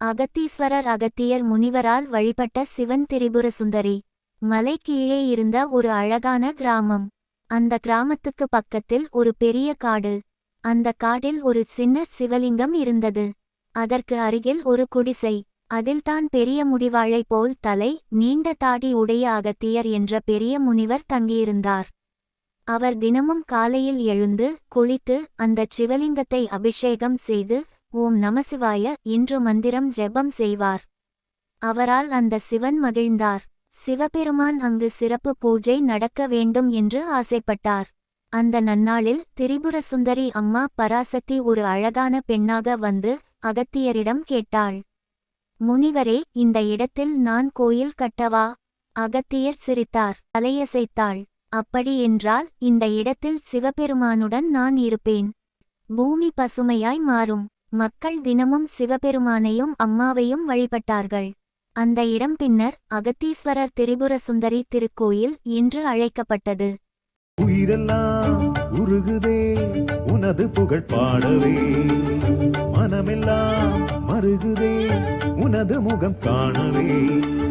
அகத்தீஸ்வரர் அகத்தியர் முனிவரால் வழிபட்ட சிவன் திரிபுர சுந்தரி மலை கீழே இருந்த ஒரு அழகான கிராமம். அந்த கிராமத்துக்கு பக்கத்தில் ஒரு பெரிய காடு. அந்த காட்டில் ஒரு சின்ன சிவலிங்கம் இருந்தது. அதற்கு அருகில் ஒரு குடிசை. அதில்தான் பெரிய முடிவாழை போல் தலை நீண்ட தாடி உடைய அகத்தியர் என்ற பெரிய முனிவர் தங்கியிருந்தார். அவர் தினமும் காலையில் எழுந்து குளித்து அந்தச் சிவலிங்கத்தை அபிஷேகம் செய்து ஓம் நமசிவாய இன்று மந்திரம் ஜெபம் செய்வார். அவரால் அந்த சிவன் மகிழ்ந்தார். சிவபெருமான் அங்கு சிறப்பு பூஜை நடக்க வேண்டும் என்று ஆசைப்பட்டார். அந்த நன்னாளில் திரிபுர சுந்தரி அம்மா பராசக்தி ஒரு அழகான பெண்ணாக வந்து அகத்தியரிடம் கேட்டாள். முனிவரே இந்த இடத்தில் நான் கோயில் கட்டவா? அகத்தியர் சிரித்தார். தலையசைத்தாள். அப்படி என்றால் இந்த இடத்தில் சிவபெருமானுடன் நான் இருப்பேன். பூமி பசுமையாய் மாறும். மக்கள் தினமும் சிவபெருமானையும் அம்மாவையும் வழிபட்டார்கள். அந்த இடம் பின்னர் அகத்தீஸ்வரர் திரிபுர சுந்தரி திருக்கோயில் என்று அழைக்கப்பட்டது. உயிரெல்லாம் உருகுதே உனது புகழ் பாடவே. மனமெல்லாம் மருகுதே உனது முகம் காணவே.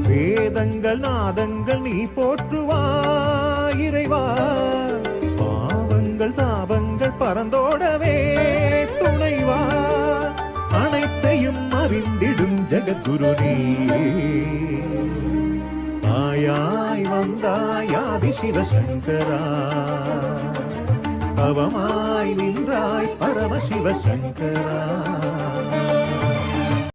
வேதங்கள் நாதங்கள் நீ போற்றுவா இறைவா. பாவங்கள் சாபங்கள் பறந்தோடவே துணைவா. அனைத்தையும் அறிந்திடும் ஜெகத்குரு நீயே ஆயாய் வந்தாய் சிவசங்கரா தவமாய் நின்றாய் பரமசிவசங்கரா.